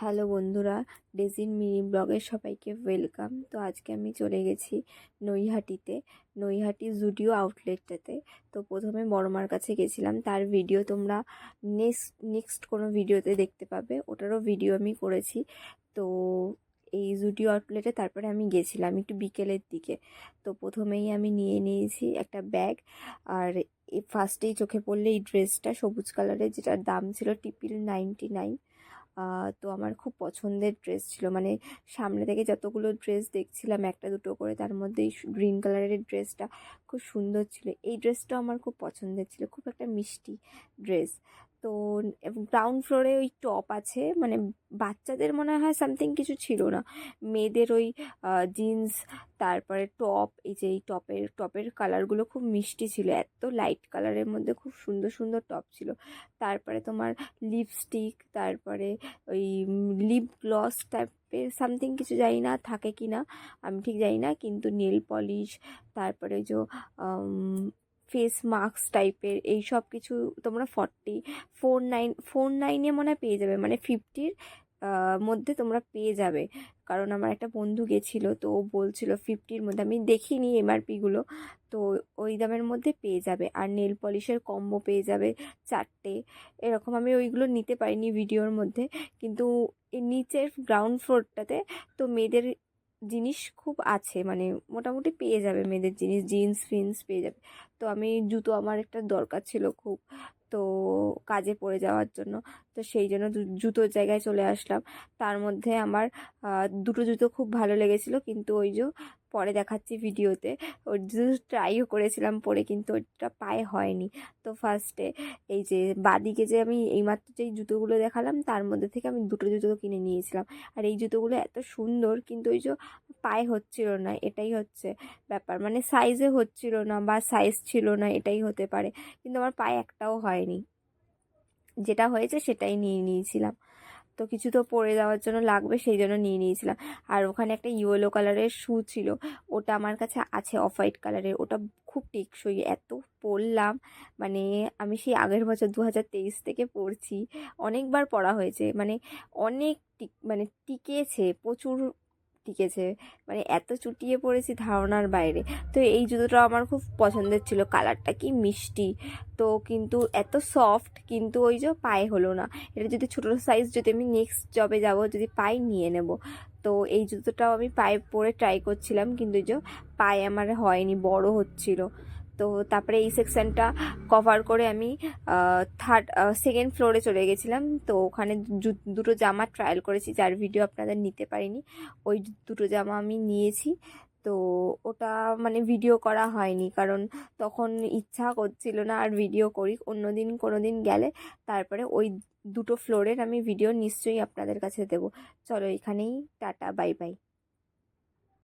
Hello বন্ধুরা, ডেজিন mini ব্লগের সবাইকে ওয়েলকাম। তো আজকে আমি চলে গেছি নৈহাটিতে, নৈহাটি জুডিও আউটলেটটাতে। তো প্রথমে বড়মার কাছে গেছিলাম, তার ভিডিও তোমরা নেক্সট নেক্সট কোনো ভিডিওতে দেখতে পাবে, ওটারও ভিডিও আমি করেছি। তো এই জুডিও আউটলেটে তারপরে আমি গেছিলাম একটু বিকেলের দিকে। তো প্রথমেই আমি নিয়ে নিয়েছি একটা ব্যাগ, আর ফার্স্টেই চোখে পড়লে এই ড্রেসটা সবুজ কালারের, যেটার দাম ছিল টিপিল নাইনটি নাইন। তো আমার খুব পছন্দের ড্রেস ছিল। মানে সামনে থেকে যতগুলো ড্রেস দেখছিলাম, একটা দুটো করে, তার মধ্যে এই গ্রিন কালারের ড্রেসটা খুব সুন্দর ছিল। এই ড্রেসটাও আমার খুব পছন্দের ছিল। খুব একটা মিষ্টি ড্রেস তো গ্রাউন্ড ফ্লোরে ওই টপ আছে। মানে বাচ্চাদের মনে হয় সামথিং কিছু ছিল না। মেয়েদের ওই জিন্স তারপরে টপ এই যে এই টপের টপের কালারগুলো খুব মিষ্টি ছিল। এত লাইট কালারের মধ্যে খুব সুন্দর সুন্দর টপ ছিল। তারপরে তোমার লিপস্টিক তারপরে ওই লিপ গ্লস টাইপের সামথিং কিছু জানি না, থাকে কি না আমি ঠিক জানি না। কিন্তু নেল পলিশ তারপরে যে ফেস মাস্ক টাইপের এই সব কিছু তোমরা ফর্টি ফোর নাইন ফোর নাইনে মনে হয় পেয়ে যাবে মানে ফিফটির মধ্যে তোমরা পেয়ে যাবে। কারণ আমার একটা বন্ধু গেছিল, তো ও বলছিল ফিফটির মধ্যে, আমি দেখিনি এমআরপিগুলো তো ওই দামের মধ্যে পেয়ে যাবে। আর নেল পলিশের কম্বো পেয়ে যাবে চারটে, এরকম আমি ওইগুলো নিতে পারিনি ভিডিওর মধ্যে, কিন্তু নিচের গ্রাউন্ড ফ্লোরটাতে তো মেয়েদের জিনিস খুব আছে মানে মোটামুটি পেয়ে যাবে মেয়েদের জিনিস জিন্স ফিন্স পেয়ে যাবে। তো আমি জুতো আমার একটা দরকার ছিল খুব, তো কাজে পড়ে যাওয়ার জন্য। তো সেই জন্য জুতোর জায়গায় চলে আসলাম। তার মধ্যে আমার দুটো জুতো খুব ভালো লেগেছিলো, কিন্তু ওই যে পরে দেখাচ্ছি ভিডিওতে। ওই জুতো ট্রাইও করেছিলাম পরে কিন্তু ওইটা পায়ে হয়নি। তো ফার্স্টে এই যে বাদিকে যে আমি এইমাত্র যেই জুতোগুলো দেখালাম, তার মধ্যে থেকে আমি দুটো জুতো কিনে নিয়েছিলাম। আর এই জুতোগুলো এত সুন্দর, কিন্তু ওই যে পায়ে হচ্ছিল না, এটাই হচ্ছে ব্যাপার। মানে সাইজে হচ্ছিল না বা সাইজ ছিল না, এটাই হতে পারে। কিন্তু আমার পায়ে একটাও হয়নি। যেটা হয়েছে সেটাই নিয়ে নিয়েছিলাম। তো কিছু তো পরে যাওয়ার জন্য লাগবে, সেই জন্য নিয়ে নিয়েছিলাম। আর ওখানে একটা ইয়েলো কালারের শ্যু ছিল, ওটা আমার কাছে আছে অফ হোয়াইট কালারের ওটা খুব টেকসই। এত পরলাম মানে আমি সেই আগের বছর দু হাজার তেইশ থেকে পড়ছি অনেকবার পড়া হয়েছে মানে অনেক মানে টিকেছে, প্রচুর টিকেছে মানে এত চুটিয়ে পড়েছি ধারণার বাইরে। তো এই জুতোটা আমার খুব পছন্দের ছিল। কালারটা কি মিষ্টি। তো কিন্তু এত সফট কিন্তু ওই যে পায়ে হলো না। এটা যদি ছোটো সাইজ যদি আমি নেক্সট জবে যাব, যদি পায়ে নিয়ে নেব। তো এই জুতোটাও আমি পায়ে পরে ট্রাই করছিলাম কিন্তু যে পায়ে আমার হয়নি, বড় হচ্ছিল। তো তারপরে এই সেকশানটা কভার করে আমি থার্ড সেকেন্ড ফ্লোরে চলে গেছিলাম। তো ওখানে দুটো জামা ট্রায়াল করেছি, যার ভিডিও আপনাদের নিতে পারিনি। ওই দুটো জামা আমি নিয়েছি। তো ওটা মানে ভিডিও করা হয়নি, কারণ তখন ইচ্ছা করছিল না আর ভিডিও করি। অন্য দিন কোনো দিন গেলে তারপরে ওই দুটো ফ্লোরের আমি ভিডিও নিশ্চয়ই আপনাদের কাছে দেবো। চলো এখানেই, টাটা বাই বাই